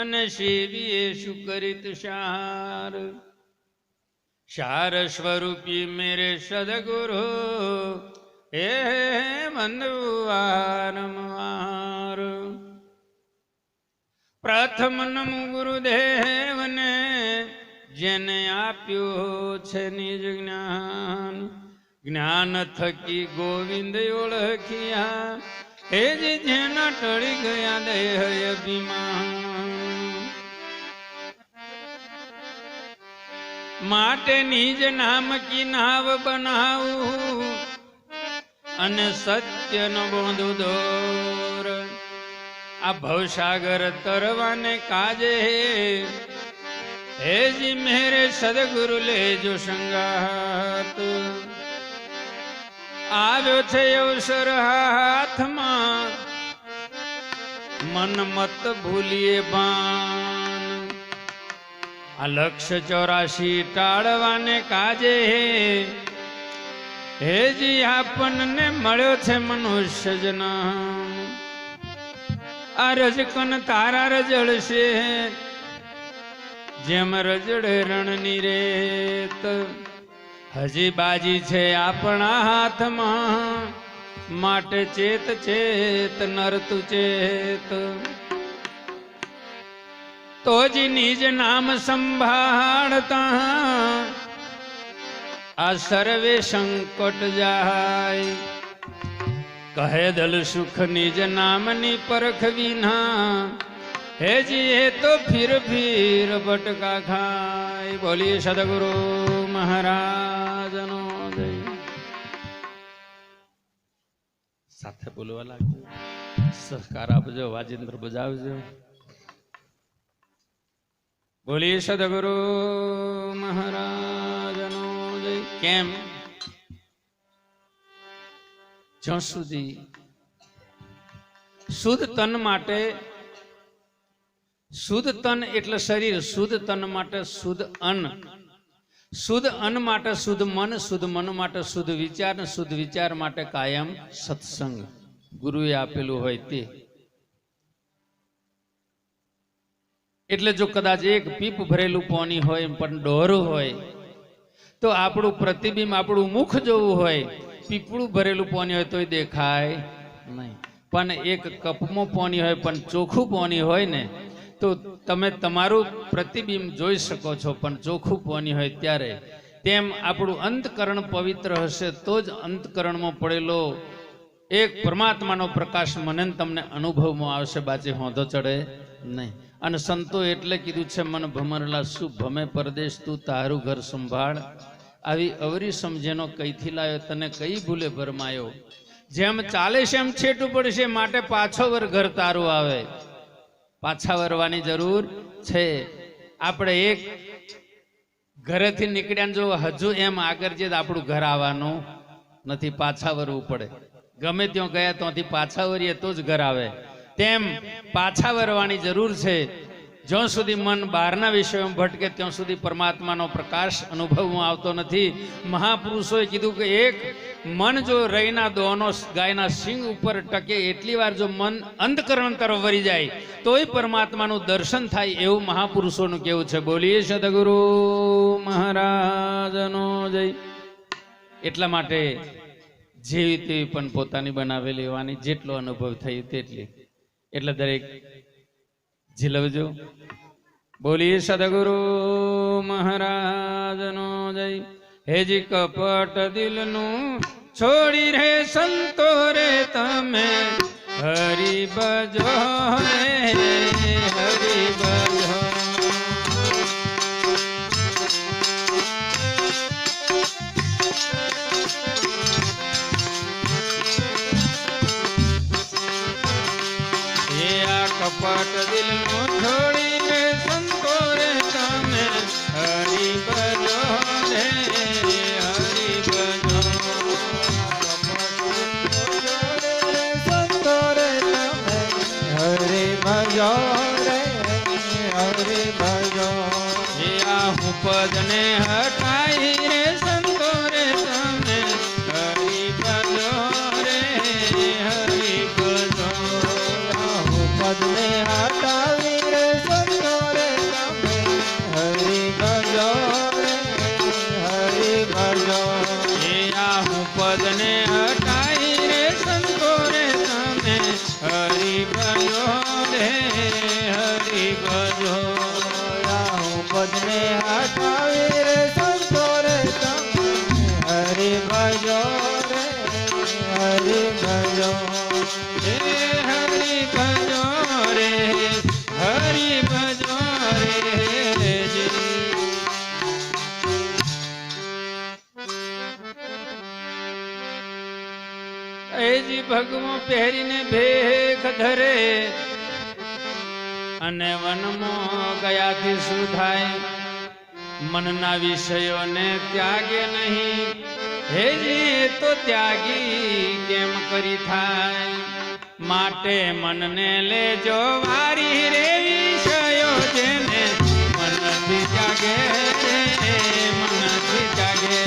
અને સેવીએ સુકરિત સાર. સાર સ્વરૂપી મેરે સદગુરુ, હે બંધુવારંવાર પ્રથમ નમ ગુરુદેવને જેને આપ્યું છે નિજ જ્ઞાન જ્ઞાન થકી ગોવિંદ ઓળખ્યા, એ જેના ટળી ગયા દેહ અભિમાન. માટે નિજ નામ કી નાવ બનાવું અને સત્યનો બોંધુ દોર. આ ભવસાગર તરવાને કાજે હેજી મેરે સદગુરુ લેજો સંગાત. આવ્યો છે અવસર હાથમાં. મન મત ભૂલીએ બાન આ લક્ષ ચોરાશી ટાળવાને કાજે હે. જી આપણને મળ્યો છે મનુષ્ય જન. આ રજકન તારા રજળશે જેમ રજડે રણની રેત. હજી બાજી છે આપણા હાથમાં. માટે ચેત ચેત નર તું ચેત. તો જ નિજ નામ સંભાળતા. આ સર્વે સંકટ જાય. કહે દલ સુખ નિજ નામની પરખ વિના. હે જી એ તો ફીર ફીર ભટકા ખાય. બોલીએ સદગુરુ મહારાજનો જય. સાથે બોલવા લાગજો. સહકાર આપજો વાજેન્દ્ર બજાવજો. બોલીએ સદગુરુ મહારાજનો જય. કેમ? જ્યાં સુધી શુદ્ધ તન માટે, શુદ્ધ તન એટલે શરીર, શુદ્ધ તન માટે શુદ્ધ અન્ન શુદ્ધ અન્ન માટે શુદ્ધ મન શુદ્ધ મન માટે શુદ્ધ વિચાર શુદ્ધ વિચાર માટે કાયમ સત્સંગ. ગુરુએ આપેલું હોય તે. એટલે જો કદાચ એક પીપ ભરેલું પોની હોય પણ ડોરું હોય, તો આપણું પ્રતિબિંબ આપણું મુખ જોવું હોય. પીપળું ભરેલું પોની હોય તોય દેખાય નહીં. પણ એક કપમાં પોની હોય, પણ ચોખ્ખું પોની હોય ને, તો તમે તમારું પ્રતિબિંબ જોઈ શકો છો, પણ ચોખ્ખું પોની હોય ત્યારે. તેમ આપણું અંતકરણ પવિત્ર હશે, તો જ અંતકરણમાં પડેલો એક પરમાત્માનો પ્રકાશ મને તમને અનુભવમાં આવશે. બાજે હોંધો ચડે નહીં. અને સંતો એટલે કીધું છે, મન ભમરલા શું ભમે પરદેશ, તું તારું ઘર સંભાળ. આવી અવરી સમજેનો કઈથી લાયો, તને કઈ ભૂલે ભરમાયો? જેમ ચાલે છે એમ છેટું પડશે, માટે પાછો વર ઘર તારું આવે. પાછા વરવાની જરૂર છે. આપણે એક ઘરેથી નીકળ્યા જો હજુ એમ આગળ જે આપણું ઘર આવવાનું નથી, પાછા વરવું પડે. ગમે ત્યાં ગયા ત્યાંથી પાછા વરીએ તો જ ઘર આવે. તેમ પાછા વરવાની જરૂર છે. જ્યાં સુધી મન બહારના વિષયોમાં ભટકે, ત્યાં સુધી પરમાત્માનો પ્રકાશ અનુભવમાં આવતો નથી. મહાપુરુષોએ કીધું કે એક, મન જો રહીના દોનો ગાયના સિંગ ઉપર ટકે, એટલી વાર જો મન અંધકરણ તરફ વરી જાય, તોય પરમાત્માનું દર્શન થાય એવું મહાપુરુષોનું કેવું છે. બોલીએ સદગુરુ મહારાજનો જય. એટલા માટે જેવી તેવી પણ પોતાની બનાવેલી હોવાની જેટલો અનુભવ થયો તેટલી. એટલે દરેક ઝીલવજો બોલીએ સદગુરુ મહારાજનો જય. હેજી કપટ દિલનું છોડી રે સંતો રે તમે, હરી બજો રે કપટ દિલનું છોડી રે સંતો રે તમે હરી બજો રે હરી બજો હરે ભજો રે હરે ભજો. હે આ પહેરીને ભેખ ધરે અને વનમાં ગયાથી શું થાય? મનના વિષયોને ત્યાગે નહીં. હેજી તો ત્યાગી કેમ કરી થાય? માટે મનને લેજો વારી રે વિષયો જેને મનથી રે મનથી જાગે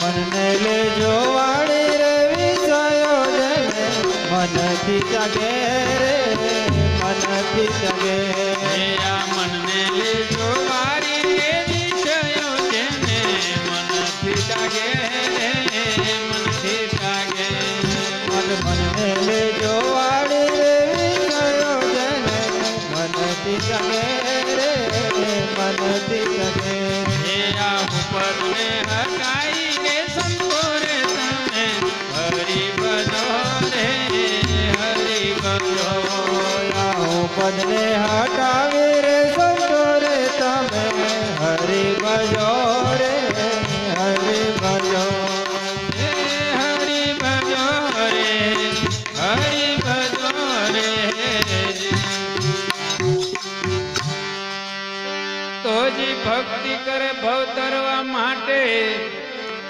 મનને લેજો વાળી રે મનથી જગે રે મનથી જગે આ મનને લેજો મારી રે વિષયો જેને મનથી જગે રે મનથી જગે. મન મનને લેજો વાળી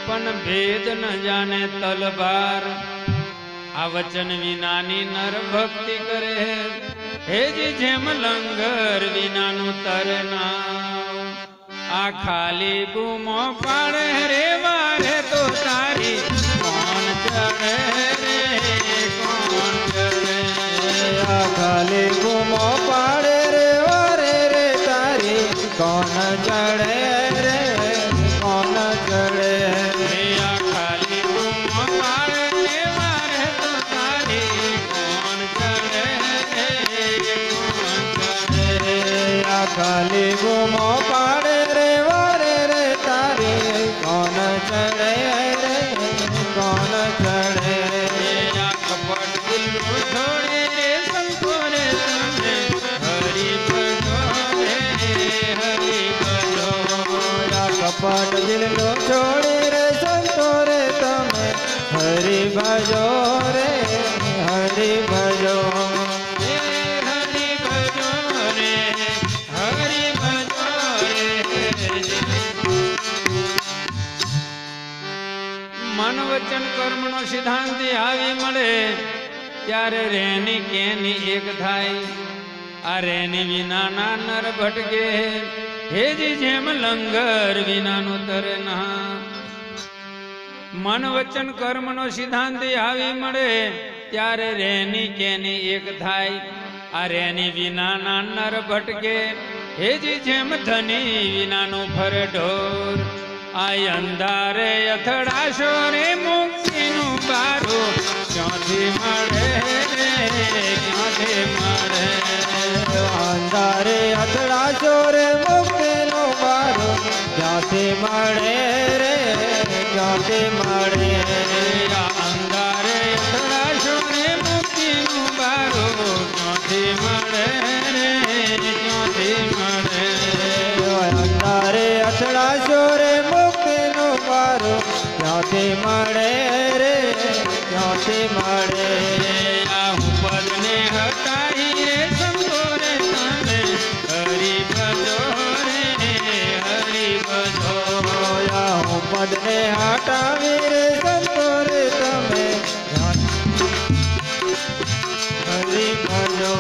પણ ભેદ ન જાણે તલવાર. આ વચન વિનાની નર ભક્તિ કરે હે. જી જેમ લંગર વિનાનું તરનાવ આ ખાલી બૂમો પાડે રે વારે તો તારી. કોણ ચડે રે, કોણ ચડે આ ખાલી ગુમો આ ખાલી ગુમો કર્મનો સિદ્ધાંતિ આવી મળે, ત્યારે રેની કેની એક થાય. આ રેની વિનાના નર ભટકે, હેજી જેમ લંગર વિનાનું તરે ના. મન વચન કર્મનો સિદ્ધાંતિ આવી મળે, ત્યારે રેની કેની એક થાય. આ રેની વિનાના નર ભટકે, હેજી જેમ ધની વિનાનો ફરે ઢોર આ અંધારે અથડાશો રે મુક્તિનું બારું ક્યાંથી મળે ક્યાંથી મળે? અંધારે અથડાશો રે મુક્તિનો બારો ક્યાંથી મળે રે ક્યાંથી મળે? અંધારે અથડાશો રે મુક્તિનું બારું ક્યાંથી મળે રે ક્યાંથી મળે? અંધારે અથડાશો રે ક્યાંથી મળે રે? ક્યાંથી મળે આ હું પદને હટાઈ રે સંતો રે તને. હરિ ભજો રે હરિ ભજો આ હું પદને હટાવી રે સંતો રે તમે હરિ ભજો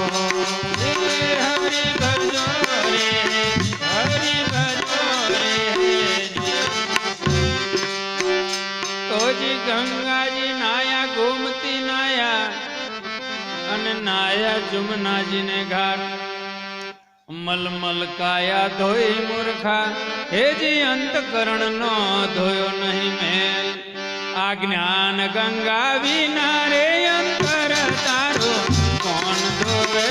જુમનાજીને ઘાટ. મલમલ કાયા ધોઈ મૂર્ખા. હેજી અંતકરણ નો ધોયો નહીં મેલ. આ જ્ઞાન ગંગા વિના રે અંતર તારો. કોણ ધોવે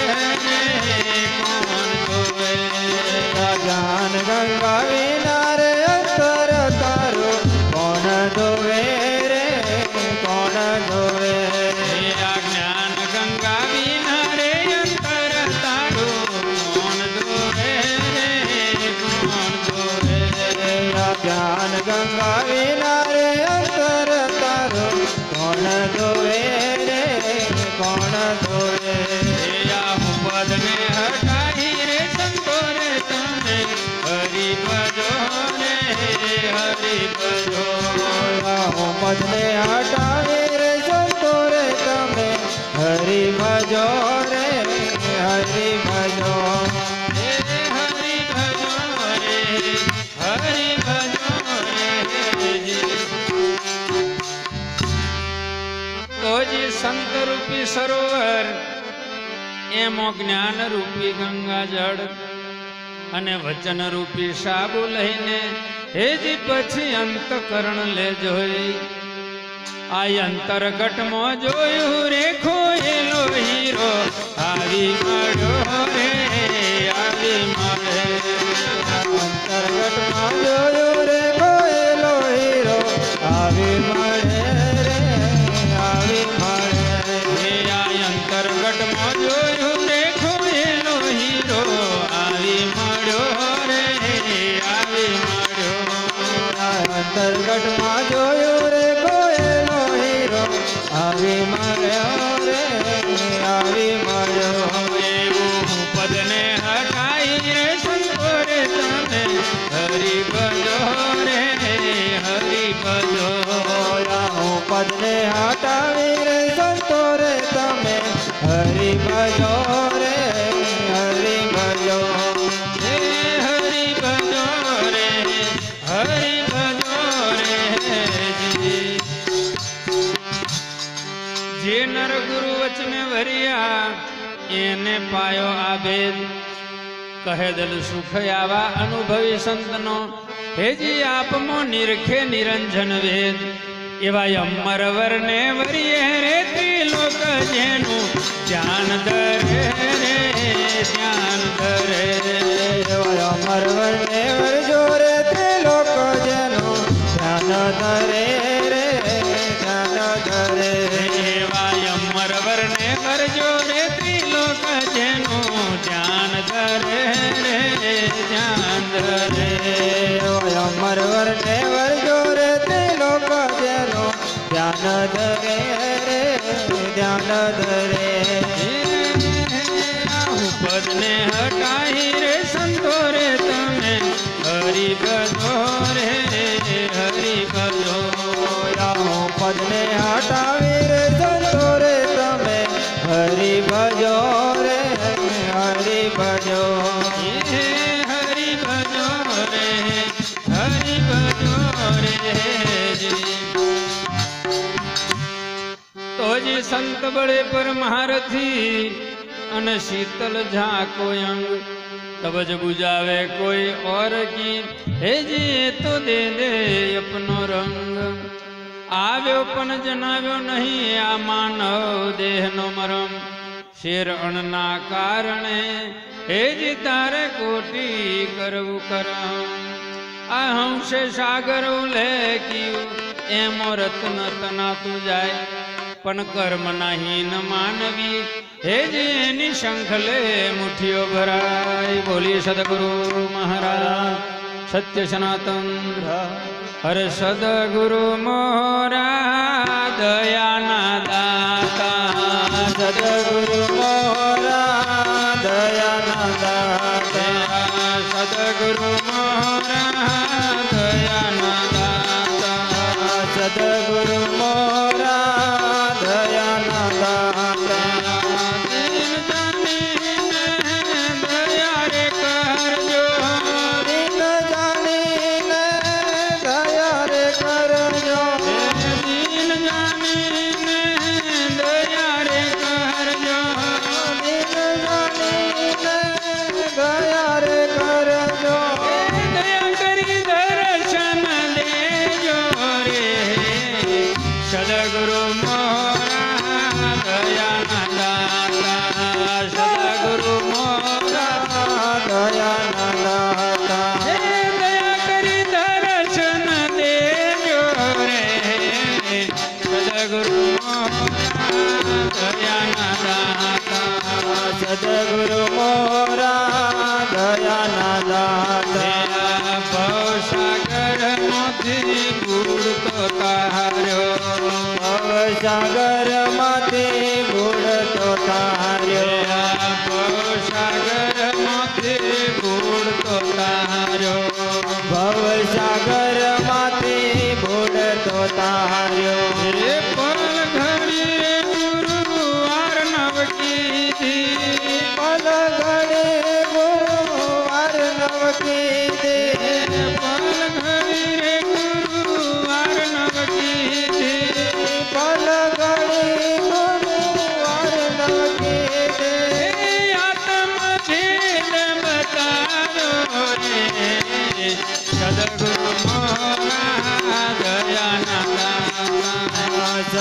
કોણ ધોવે? જ્ઞાન ગંગા વિના સરોવર. એમો જ્ઞાન રૂપી ગંગા જળ અને વચન રૂપી સાબુ લઈને હેજી પછી અંતકરણ લે જોઈ. આ અંતરગટમાં જોયું રે ખોયેલો હીરો. આવી મળ્યો રે, આવી મળે. અંતર્ગતમાં જોયો આવી મળ્યો રે આવી મળ્યો એવું પદને હટાઈ રે સંતો તમે હરિ ભજો રે હરિ ભજો હું પદને હટાવી રે સંતો રે તમે હરિ ભજો કહે દલ સુખ આવા અનુભવી સંતનો. હેજી આપમો નિરખે નિરંજન વેદ. એવા અમર વરને વરિયે રે ત્રિલોક જેનું. ધ્યાન ધરે રે, ધ્યાન ધરે. અમર વર્ણે વરજો રે ત્રિલોક જેનું. ધ્યાન ધરે હરિ તો જે સંત બળે પર મહારથી અને શીતલ ઝાકો અંગ. તબ બુજાવે કોઈ ઓર કી. હે જે તો દે દે અપનો રંગ. આવ્યો પણ જણાવ્યો નહીં આ માનવ દેહનો મરમ. શેર અણના કારણે હે જી તારે કોટી કરવું કરમ. આ હંસે સાગર ઉલ્લેખ્યું એમો રત્ન તનાતું જાય. પણ કર્મ નહીં માનવી, હે જેની શંખલે મુઠ્ઠીઓ ભરાય બોલી સદગુરુ મહારાજ, સત્ય સનાતન હર સદગુરુ મોરા દયાના દાતા. સદગુરુ મોરા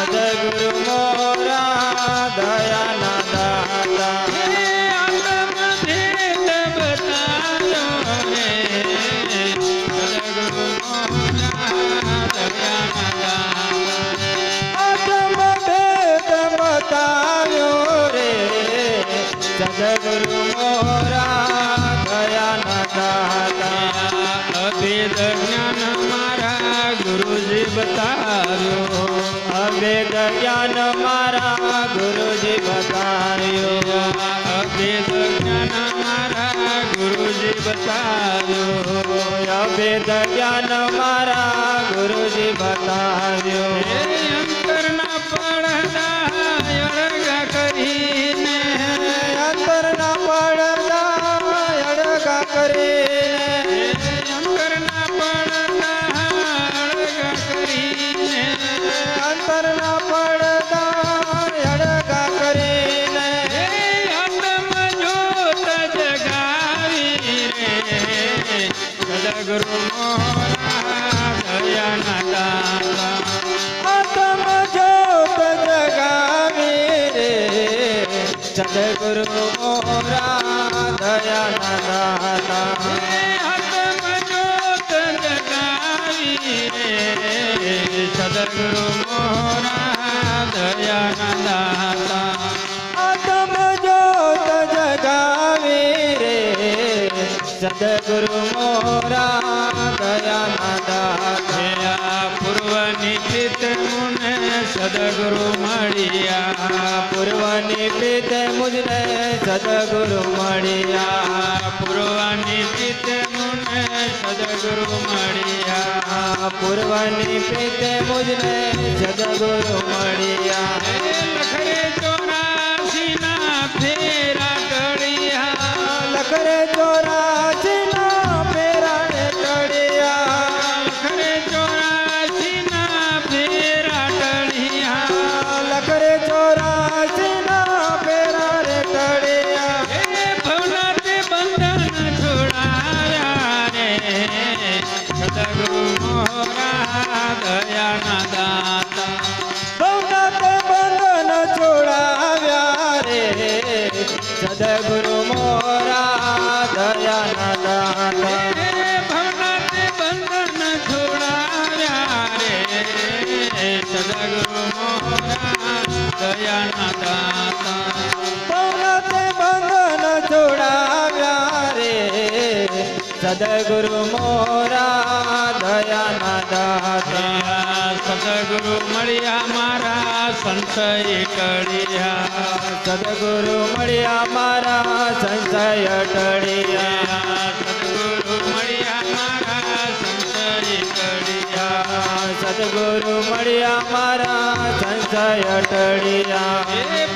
સદગુરુ મોરા મોરા દયાના દાતા અભેદ જ્ઞાન મારા ગુરુજી બતાવ્યો અભેદ જ્ઞાન મારા ગુરુજી બતાવ્યો અભેદ જ્ઞાન મારા ગુરુજી બતાવ્યો અભેદ જ્ઞાન મારા ગુરુજી બતાવ્યો સદગુરુ મોરા દયા દાતા સદગુરુ મોરા દયા દાતા આત્મ જોત જગાવી રે. સદગુરુ મોરા સદગુરુ મળ્યા. પૂર્વની પ્રીત મુજને સદગુરુ મળ્યા. પૂર્વ નિશ્ચિત મુને સદગુરુ મળ્યા. પૂર્વની પ્રીત મુજને સદગુરુ મળ્યા. સદગુરુ મોરા દયાના દાતા. હે ભવનાથે બંધન છોડાયા રે. સદગુરુ મોરા દયાના દાતા. ભવનાથ બંધન છોડાવ્યા રે. સદગુરુ મોરા દયાના દાતા. સદગુરુ મળ્યા મારા સંશય ટળ્યા. સદગુરુ મળ્યા મારા, સંશય ટળ્યા. સદગુરુ મળ્યા મારા, સંશય ટળ્યા. સદગુરુ મળ્યા મારા, સંશય ટળ્યા. હે